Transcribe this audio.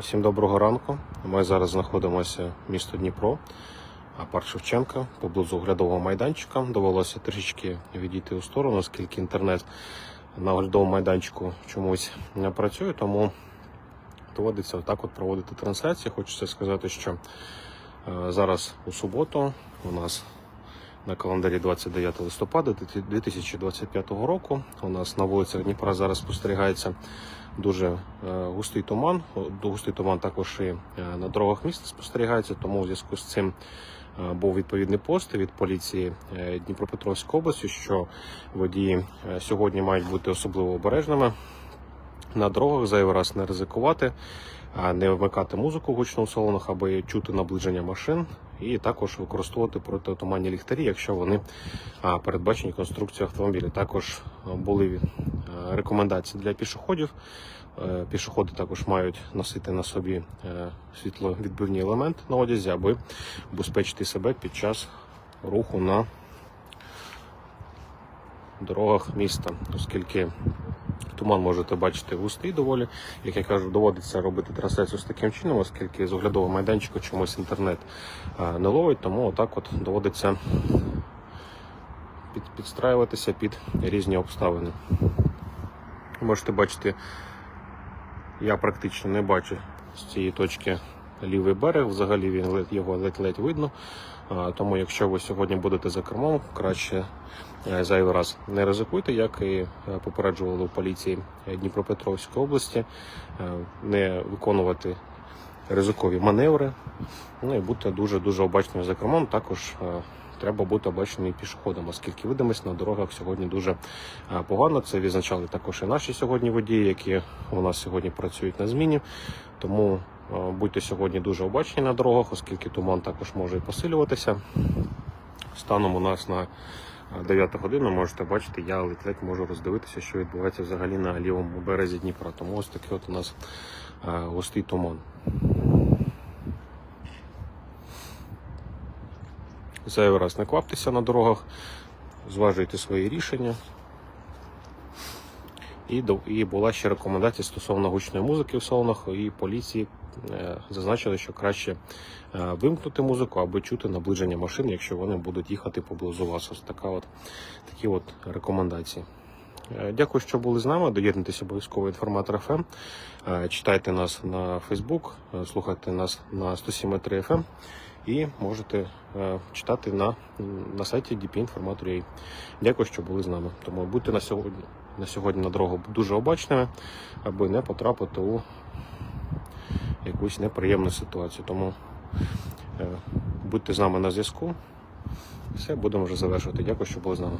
Усім доброго ранку. Ми зараз знаходимося в місто Дніпро, а парк Шевченка поблизу оглядового майданчика. Довелося трішечки відійти у сторону, оскільки інтернет на оглядовому майданчику чомусь не працює, тому доводиться отак от проводити трансляції. Хочеться сказати, що е, зараз у суботу у нас на календарі 29 листопада 2025 року. У нас на вулицях Дніпра зараз спостерігається дуже е, густий туман. Густий туман також і е, на дорогах міста спостерігається, тому у зв'язку з цим е, був відповідний пост від поліції Дніпропетровської області, що водії сьогодні мають бути особливо обережними на дорогах, зайвий раз не ризикувати, не вмикати музику гучно у салонах, аби чути наближення машин, і також використовувати протитуманні ліхтарі, якщо вони передбачені конструкцією автомобіля. Також були е, рекомендації для пішоходів. Е, Пішоходи також мають носити на собі е, світловідбивні елементи на одязі, аби убезпечити себе під час руху на дорогах міста, оскільки Туман можете бачити густий доволі. Як я кажу, доводиться робити трансляцію з таким чином, оскільки з оглядового майданчика чомусь інтернет не ловить, тому отак от доводиться під, підстраюватися під різні обставини. Можете бачити, я практично не бачу з цієї точки лівий берег, взагалі він його ледь-ледь видно. Тому, якщо ви сьогодні будете за кермом, краще зайвий раз не ризикуйте, як і е, попереджували у поліції Дніпропетровської області, е, не виконувати ризикові маневри, ну і бути дуже дуже обачними за кермом. Також е, треба бути обачним і пішоходом, оскільки видимость на дорогах сьогодні дуже е, погано. Це відзначали також і наші сьогодні водії, які у нас сьогодні працюють на зміні. Тому е, будьте сьогодні дуже обачні на дорогах, оскільки туман також може і посилюватися. Станом у нас на 9 годину можете бачити, я ледь-ледь можу роздивитися, що відбувається взагалі на лівому березі Дніпра. Тому ось такий от у нас е, густий туман. Зайвий раз не кваптеся на дорогах, зважуйте свої рішення. І, і була ще рекомендація стосовно гучної музики в салонах, і поліції е, зазначили, що краще е, вимкнути музику, аби чути наближення машин, якщо вони будуть їхати поблизу вас. Ось така от, такі от рекомендації. Е, Дякую, що були з нами. Доєднуйтесь обов'язково інформатор ФМ. Читайте нас на Фейсбук, слухайте нас на 107.3 FM і можете е, читати на, на сайті dp.informator.ua. Дякую, що були з нами. Тому будьте на сьогодні на сьогодні на дорогу дуже обачними, аби не потрапити у якусь неприємну ситуацію. Тому е, будьте з нами на зв'язку. Все, будемо вже завершувати. Дякую, що були з нами.